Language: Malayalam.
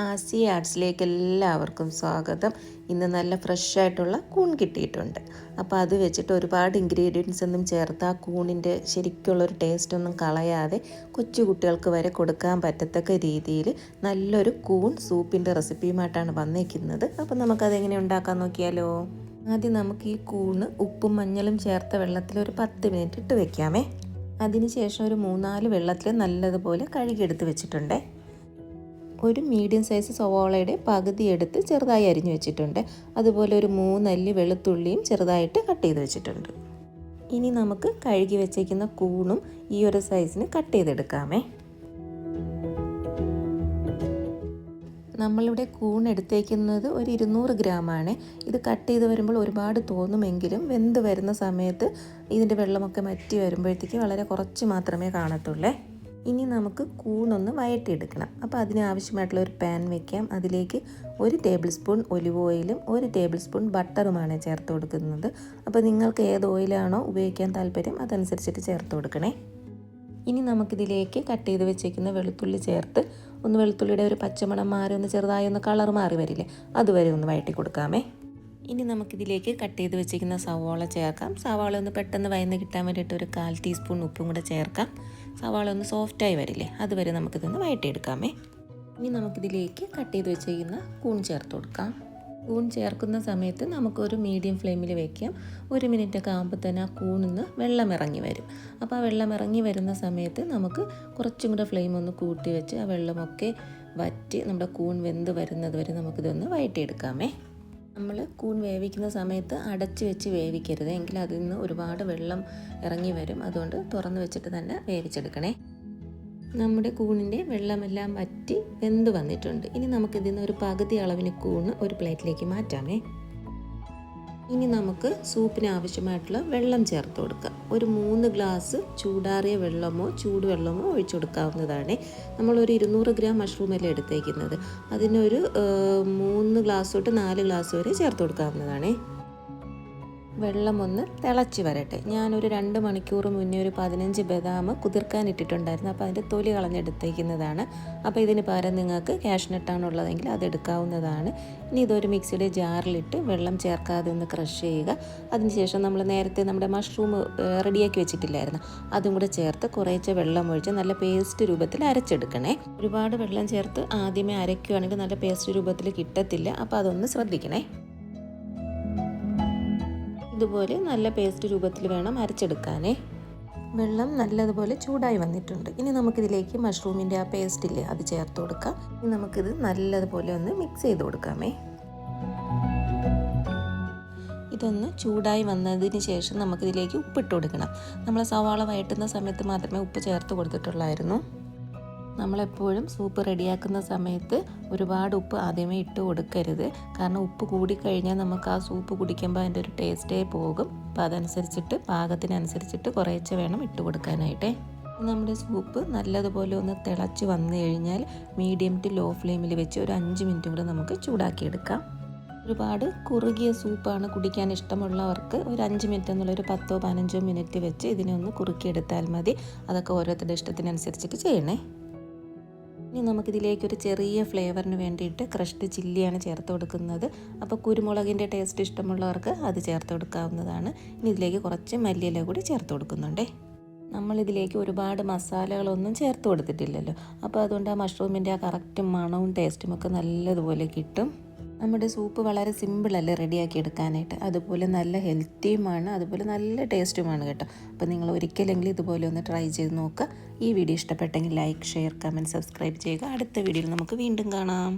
ആസി ആർട്സിലേക്ക് എല്ലാവർക്കും സ്വാഗതം. ഇന്ന് നല്ല ഫ്രഷ് ആയിട്ടുള്ള കൂൺ കിട്ടിയിട്ടുണ്ട്. അപ്പോൾ അത് വെച്ചിട്ട് ഒരുപാട് ഇൻഗ്രീഡിയൻസ് ഒന്നും ചേർത്ത് ആ കൂണിന്റെ ശരിക്കുള്ളൊരു ടേസ്റ്റ് ഒന്നും കളയാതെ കൊച്ചു കുട്ടികൾക്ക് വരെ കൊടുക്കാൻ പറ്റത്തക്ക രീതിയിൽ നല്ലൊരു കൂൺ സൂപ്പിന്റെ റെസിപ്പിയുമായിട്ടാണ് വന്നിരിക്കുന്നത് അപ്പോൾ നമുക്കതെങ്ങനെ ഉണ്ടാക്കാൻ നോക്കിയാലോ? ആദ്യം നമുക്ക് ഈ കൂണ് ഉപ്പും മഞ്ഞളും ചേർത്ത വെള്ളത്തിൽ ഒരു പത്ത് മിനിറ്റ് ഇട്ട് വെക്കാമേ. അതിനുശേഷം ഒരു മൂന്നാൽ വെള്ളത്തിൽ നല്ലതുപോലെ കഴുകിയെടുത്ത് വെച്ചിട്ടുണ്ടേ. ഒരു മീഡിയം സൈസ് സവാളയുടെ പകുതി എടുത്ത് ചെറുതായി അരിഞ്ഞു വെച്ചിട്ടുണ്ട്. അതുപോലെ ഒരു മൂന്നല്ലി വെളുത്തുള്ളിയും ചെറുതായിട്ട് കട്ട് ചെയ്ത് വെച്ചിട്ടുണ്ട്. ഇനി നമുക്ക് കഴുകി വെച്ചേക്കുന്ന കൂണും ഈ ഒരു സൈസിന് കട്ട് ചെയ്തെടുക്കാമേ. നമ്മളിവിടെ കൂൺ എടുത്തേക്കുന്നത് ഒരു ഇരുന്നൂറ് ഗ്രാമാണ് ഇത് കട്ട് ചെയ്ത് വരുമ്പോൾ ഒരുപാട് തോന്നുമെങ്കിലും വെന്ത് വരുന്ന സമയത്ത് ഇതിന്റെ വെള്ളമൊക്കെ മറ്റി വരുമ്പോഴത്തേക്ക് വളരെ കുറച്ച് മാത്രമേ കാണത്തുള്ളേ. ഇനി നമുക്ക് കൂണൊന്ന് വയറ്റിയെടുക്കണം. അപ്പോൾ അതിന് ആവശ്യമായിട്ടുള്ള ഒരു പാൻ വെക്കാം. അതിലേക്ക് ഒരു ടേബിൾ സ്പൂൺ ഒലിവ് ഓയിലും ഒരു ടേബിൾ സ്പൂൺ ബട്ടറുമാണ് ചേർത്ത് കൊടുക്കുന്നത്. അപ്പോൾ നിങ്ങൾക്ക് ഏത് ഓയിലാണോ ഉപയോഗിക്കാൻ താല്പര്യം അതനുസരിച്ചിട്ട് ചേർത്ത് കൊടുക്കണേ. ഇനി നമുക്കിതിലേക്ക് കട്ട് ചെയ്ത് വെച്ചേക്കുന്ന വെളുത്തുള്ളി ചേർത്ത് ഒന്ന് വെളുത്തുള്ളിയുടെ ഒരു പച്ചമണം മാറി ഒന്ന് ചെറുതായി ഒന്ന് കളർ മാറി വരില്ലേ അതുവരെ ഒന്ന് വഴറ്റി കൊടുക്കാമേ. ഇനി നമുക്കിതിലേക്ക് കട്ട് ചെയ്ത് വെച്ചിരിക്കുന്ന സവാള ചേർക്കാം. സവാള ഒന്ന് പെട്ടെന്ന് വയന്ന് കിട്ടാൻ വേണ്ടിയിട്ട് ഒരു കാൽ ടീസ്പൂൺ ഉപ്പും കൂടെ ചേർക്കാം. സവാള ഒന്ന് സോഫ്റ്റായി വരില്ലേ? അതുവരെ നമുക്കിതൊന്ന് വഴറ്റിയെടുക്കാമേ. ഇനി നമുക്കിതിലേക്ക് കട്ട് ചെയ്ത് വെച്ചിരിക്കുന്ന കൂൺ ചേർത്ത് കൊടുക്കാം. കൂൺ ചേർക്കുന്ന സമയത്ത് നമുക്കൊരു മീഡിയം ഫ്ലെയിമിൽ വെക്കാം. ഒരു മിനിറ്റ് ഒക്കെ ആകുമ്പോൾ തന്നെ ആ കൂണിൽ നിന്ന് വെള്ളം ഇറങ്ങി വരും. അപ്പോൾ ആ വെള്ളം ഇറങ്ങി വരുന്ന സമയത്ത് നമുക്ക് കുറച്ചും കൂടെ ഫ്ലെയിം ഒന്ന് കൂട്ടി വെച്ച് ആ വെള്ളമൊക്കെ വറ്റി നമ്മുടെ കൂൺ വെന്ത് വരുന്നത് വരെ നമുക്കിതൊന്ന് വഴറ്റിയെടുക്കാമേ. നമ്മൾ കൂൺ വേവിക്കുന്ന സമയത്ത് അടച്ചു വെച്ച് വേവിക്കരുത്. എങ്കിൽ അതിൽ നിന്ന് ഒരുപാട് വെള്ളം ഇറങ്ങി വരും. അതുകൊണ്ട് തുറന്നു വെച്ചിട്ട് തന്നെ വേവിച്ചെടുക്കണേ. നമ്മുടെ കൂണിന്റെ വെള്ളമെല്ലാം വറ്റി വെന്ത് വന്നിട്ടുണ്ട്. ഇനി നമുക്കിതിൽ നിന്ന് ഒരു പകുതി അളവിന് കൂണ് ഒരു പ്ലേറ്റിലേക്ക് മാറ്റാമേ. ഇനി നമുക്ക് സൂപ്പിന് ആവശ്യമായിട്ടുള്ള വെള്ളം ചേർത്ത് കൊടുക്കാം. ഒരു മൂന്ന് ഗ്ലാസ് ചൂടാറിയ വെള്ളമോ ചൂടുവെള്ളമോ ഒഴിച്ചു കൊടുക്കാവുന്നതാണ്. നമ്മളൊരു ഇരുന്നൂറ് ഗ്രാം മഷ്റൂം അല്ലേ എടുത്തേക്കുന്നത്. അതിനൊരു മൂന്ന് ഗ്ലാസ് തൊട്ട് നാല് ഗ്ലാസ് വരെ ചേർത്ത് കൊടുക്കാവുന്നതാണേ. വെള്ളം ഒന്ന് തിളച്ച് വരട്ടെ. ഞാനൊരു രണ്ട് മണിക്കൂർ മുന്നേ ഒരു പതിനഞ്ച് ബദാം കുതിർക്കാൻ ഇട്ടിട്ടുണ്ടായിരുന്നു. അപ്പോൾ അതിന്റെ തൊലി കളഞ്ഞെടുത്തേക്കുന്നതാണ്. അപ്പോൾ ഇതിന് പകരം നിങ്ങൾക്ക് ക്യാഷ്നട്ടാണ് ഉള്ളതെങ്കിൽ അത് എടുക്കാവുന്നതാണ്. ഇനി ഇതൊരു മിക്സിയുടെ ജാറിലിട്ട് വെള്ളം ചേർക്കാതെ ഒന്ന് ക്രഷ് ചെയ്യുക. അതിനുശേഷം നമ്മൾ നേരത്തെ നമ്മുടെ മഷ്റൂം റെഡിയാക്കി വെച്ചിട്ടില്ലായിരുന്നു. അതും കൂടെ ചേർത്ത് കുറേശ്ശെ വെള്ളം ഒഴിച്ച് നല്ല പേസ്റ്റ് രൂപത്തിൽ അരച്ചെടുക്കണേ. ഒരുപാട് വെള്ളം ചേർത്ത് ആദ്യമേ അരയ്ക്കുകയാണെങ്കിൽ നല്ല പേസ്റ്റ് രൂപത്തിൽ കിട്ടത്തില്ല. അപ്പോൾ അതൊന്ന് ശ്രദ്ധിക്കണേ. ഇതുപോലെ നല്ല പേസ്റ്റ് രൂപത്തിൽ വേണം അരച്ചെടുക്കാനേ. വെള്ളം നല്ലതുപോലെ ചൂടായി വന്നിട്ടുണ്ട്. ഇനി നമുക്കിതിലേക്ക് മഷ്റൂമിന്റെ ആ പേസ്റ്റ് ഇല്ലേ അത് ചേർത്ത് കൊടുക്കാം. ഇനി നമുക്കിത് നല്ലതുപോലെ ഒന്ന് മിക്സ് ചെയ്ത് കൊടുക്കാമേ. ഇതൊന്ന് ചൂടായി വന്നതിന് ശേഷം നമുക്കിതിലേക്ക് ഉപ്പിട്ട് കൊടുക്കണം. നമ്മൾ സവാള വയറ്റുന്ന സമയത്ത് മാത്രമേ ഉപ്പ് ചേർത്ത് കൊടുത്തിട്ടുള്ളായിരുന്നു. നമ്മളെപ്പോഴും സൂപ്പ് റെഡിയാക്കുന്ന സമയത്ത് ഒരുപാട് ഉപ്പ് ആദ്യമേ ഇട്ട് കൊടുക്കരുത്. കാരണം ഉപ്പ് കൂടിക്കഴിഞ്ഞാൽ നമുക്ക് ആ സൂപ്പ് കുടിക്കുമ്പോൾ അതിന്റെ ഒരു ടേസ്റ്റേ പോകും. അപ്പോൾ അതനുസരിച്ചിട്ട് പാകത്തിനനുസരിച്ചിട്ട് കുറേശ്ശെ വേണം ഇട്ട് കൊടുക്കാനായിട്ടേ. നമ്മുടെ സൂപ്പ് നല്ലതുപോലെ ഒന്ന് തിളച്ച് വന്നു കഴിഞ്ഞാൽ മീഡിയം ടു ലോ ഫ്ലെയിമിൽ വെച്ച് ഒരു അഞ്ച് മിനിറ്റും കൂടെ നമുക്ക് ചൂടാക്കിയെടുക്കാം. ഒരുപാട് കുറുകിയ സൂപ്പാണ് കുടിക്കാൻ ഇഷ്ടമുള്ളവർക്ക് ഒരു അഞ്ച് മിനിറ്റ് എന്നുള്ളൊരു പത്തോ പതിനഞ്ചോ മിനിറ്റ് വെച്ച് ഇതിനെ ഒന്ന് കുറുക്കിയെടുത്താൽ മതി. അതൊക്കെ ഓരോരുത്തരുടെ ഇഷ്ടത്തിനനുസരിച്ചിട്ട് ചെയ്യണേ. ഇനി നമുക്കിതിലേക്ക് ഒരു ചെറിയ ഫ്ലേവറിന് വേണ്ടിയിട്ട് ക്രഷ്ഡ് ചില്ലിയാണ് ചേർത്ത് കൊടുക്കുന്നത്. അപ്പോൾ കുരുമുളകിന്റെ ടേസ്റ്റ് ഇഷ്ടമുള്ളവർക്ക് അത് ചേർത്ത് കൊടുക്കാവുന്നതാണ്. ഇനി ഇതിലേക്ക് കുറച്ച് മല്ലിയില കൂടി ചേർത്ത് കൊടുക്കുന്നുണ്ടേ. നമ്മളിതിലേക്ക് ഒരുപാട് മസാലകളൊന്നും ചേർത്ത് കൊടുത്തിട്ടില്ലല്ലോ. അപ്പോൾ അതുകൊണ്ട് ആ മഷ്റൂമിന്റെ ആ കറക്റ്റ് മണവും ടേസ്റ്റും ഒക്കെ നല്ലതുപോലെ കിട്ടും. നമ്മുടെ സൂപ്പ് വളരെ സിമ്പിളല്ലേ റെഡിയാക്കി എടുക്കാനായിട്ട്. അതുപോലെ നല്ല ഹെൽത്തിയുമാണ് അതുപോലെ നല്ല ടേസ്റ്റുമാണ് കേട്ടോ. അപ്പോൾ നിങ്ങൾ ഒരിക്കലെങ്കിലും ഇതുപോലെ ഒന്ന് ട്രൈ ചെയ്ത് നോക്കുക ഈ വീഡിയോ ഇഷ്ടപ്പെട്ടെങ്കിൽ ലൈക്ക് ഷെയർ കമന്റ് സബ്സ്ക്രൈബ് ചെയ്യുക. അടുത്ത വീഡിയോയിൽ നമുക്ക് വീണ്ടും കാണാം.